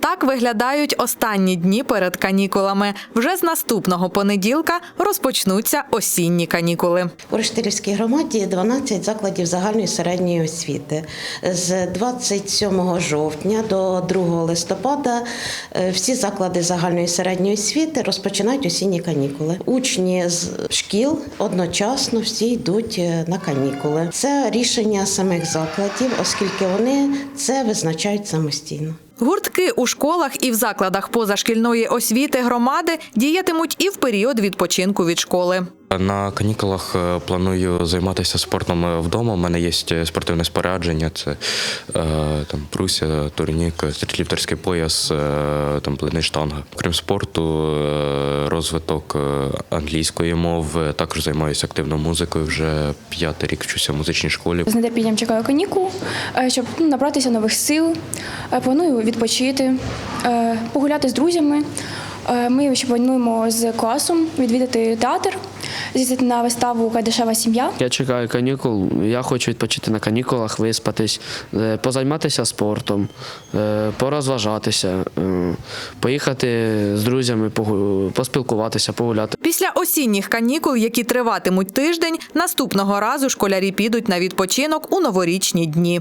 Так виглядають останні дні перед канікулами. Вже з наступного понеділка розпочнуться осінні канікули. У Рештилівській громаді 12 закладів загальної середньої освіти. З 27 жовтня до 2 листопада е, всі заклади загальної середньої освіти розпочинають осінні канікули. Учні з шкіл одночасно всі йдуть е, на канікули. Це рішення самих закладів, оскільки вони це визначають самостійно. Гуртки у школах і в закладах позашкільної освіти громади діятимуть і в період відпочинку від школи. На канікулах е, планую займатися спортом е, вдома. У мене є спортивне спорядження. Це е, там бруся, турнік, стрітліфтерський пояс, е, там плини штанга. Крім спорту, е, розвиток е, англійської мови. Також займаюся активно музикою. Вже п'ятий рік вчуся в музичній школі. З нетерпінням чекаю канікул, е, щоб ну, набратися нових сил. Е, Планую відпочити, е, погуляти з друзями. Е, Ми ще плануємо з класом відвідати театр, з'їздити на виставу Кайдашева сім'я. Я чекаю канікул. Я хочу відпочити на канікулах, виспатись, е, позайматися спортом, е, порозважатися, поїхати з друзями, поспілкуватися, погуляти. Після осінніх канікул, які триватимуть тиждень, наступного разу школярі підуть на відпочинок у новорічні дні.